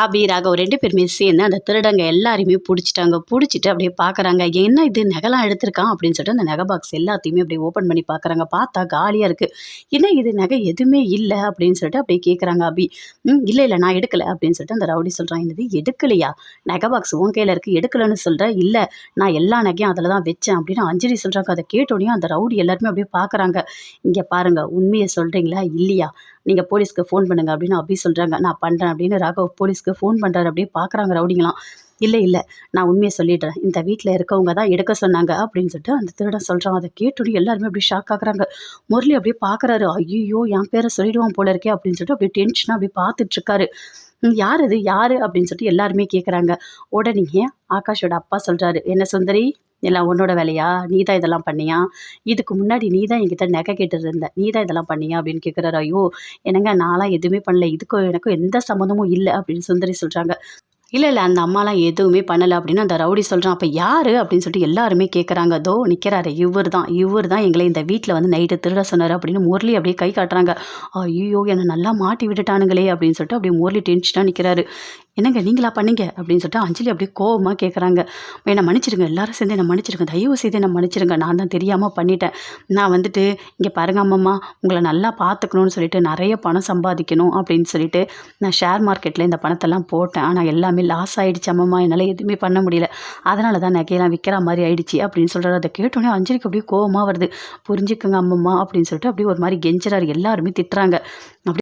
ஆபி ராகவ் ரெண்டு பேருமே சேர்ந்து அந்த திருடங்க எல்லாரையுமே பிடிச்சிட்டாங்க. பிடிச்சிட்டு அப்படியே பார்க்குறாங்க என்ன இது? நகைலாம் எடுத்திருக்கான் அப்படின்னு சொல்லிட்டு அந்த நகை பாக்ஸ் எல்லாத்தையுமே அப்படியே ஓப்பன் பண்ணி பார்க்குறாங்க பார்த்தா காலியாக இருக்குது என்ன இது? நகை எதுவுமே இல்லை அப்படின்னு சொல்லிட்டு அப்படியே கேட்குறாங்க அபி. ம் இல்லை இல்லை நான் எடுக்கலை அப்படின்னு சொல்லிட்டு அந்த ரவுடி சொல்கிறான் என்னது? எடுக்கலையா? நகை பாக்ஸ் உன் கையில் இருக்குது எடுக்கலைன்னு சொல்கிறேன் இல்லை நான் எல்லா நகையும் அதில் தான் வச்சேன் அப்படின்னு அஞ்சலி சொல்கிறாங்க அதை கேட்டோடனே அந்த ரவுடி எல்லாருமே அப்படியே பார்க்குறாங்க இங்கே பாருங்கள் உண்மையை சொல்கிறீங்களா இல்லையா? நீங்கள் போலீஸ்க்கு ஃபோன் பண்ணுங்க அப்படின்னு அபி சொல்கிறாங்க நான் பண்ணுறேன் அப்படின்னு ராகவ் போலீஸ்க்கு ஃபோன் பண்ணுறாரு அப்படியே பார்க்குறாங்க ரவுடிங்களாம் இல்லை இல்லை நான் உண்மையை சொல்லிடுறேன். இந்த வீட்டில் இருக்கவங்க தான் எடுக்க சொன்னாங்க அப்படின்னு சொல்லிட்டு அந்த திருடன் சொல்கிறான் அதை கேட்டோடனே எல்லாருமே அப்படியே ஷாக் ஆகுறாங்க. முரளி அப்படியே பார்க்குறாரு. ஐயோ என் பேரை சொல்லிடுவான் போல இருக்கே அப்படின்னு சொல்லிட்டு அப்படியே டென்ஷனாக அப்படியே பார்த்துட்ருக்காரு யார் அது? யார்? அப்படின்னு சொல்லிட்டு எல்லாருமே கேட்குறாங்க உடனே ஆகாஷோட அப்பா சொல்கிறாரு என்ன சுந்தரி எல்லாம் உன்னோட வேலையா? நீ தான் இதெல்லாம் பண்ணியா? இதுக்கு முன்னாடி நீ தான் என்கிட்ட நகை கேட்டுட்டு இருந்த. நீ தான் இதெல்லாம் பண்ணியா? அப்படின்னு கேட்குறாரு ஐயோ என்னங்க நான்லாம் எதுவுமே பண்ணல. இதுக்கும் எனக்கும் எந்த சம்மந்தமும் இல்லை அப்படின்னு சுந்தரி சொல்கிறாங்க இல்லை இல்லை அந்த அம்மாலாம் எதுவுமே பண்ணலை அப்படின்னு அந்த ரவுடி சொல்கிறான் அப்போ யார்? அப்படின்னு சொல்லிட்டு எல்லாருமே கேட்குறாங்க தோ நிற்கிறாரு இவர் தான் இவர் தான் எங்களை இந்த வீட்டில் வந்து நைட்டு திருட சொன்னார் அப்படின்னு முரளி அப்படியே கை காட்டுறாங்க. ஐயோ என்னை நல்லா மாட்டி விட்டுட்டானுங்களே அப்படின்னு சொல்லிட்டு அப்படியே முரளி டென்ஷனாக நிற்கிறாரு என்னங்க நீங்களா பண்ணீங்க? அப்படின்னு சொல்லிட்டு அஞ்சலி அப்படியே கோவமாக கேட்குறாங்க என்னை மன்னிச்சிருங்க எல்லாரும் சேர்ந்து என்னை மன்னிச்சிருங்க தயவு செய்து என்னை மன்னிச்சிருங்க நான் தான் தெரியாமல் பண்ணிட்டேன். நான் வந்துட்டு இங்கே பாருங்க அம்மம்மா உங்களை நல்லா பார்த்துக்கணும்னு சொல்லிட்டு நிறைய பணம் சம்பாதிக்கணும் அப்படின்னு சொல்லிட்டு நான் ஷேர் மார்க்கெட்டில் இந்த பணத்தெல்லாம் போட்டேன். ஆனால் எல்லாமே லாஸ் ஆகிடுச்சு அம்மம்மா. என்னால் எதுவுமே பண்ண முடியல. அதனால தான் நகையெல்லாம் விற்கிற மாதிரி ஆயிடுச்சு அப்படின்னு சொல்கிறாரு அதை கேட்டோன்னே அஞ்சலிக்கு அப்படியே கோபமாக வருது. புரிஞ்சுக்கோங்க அம்மம்மா அப்படின்னு சொல்லிட்டு அப்படியே ஒரு மாதிரி கெஞ்சுறாரு. எல்லாருமே திட்டுறாங்க. அப்படி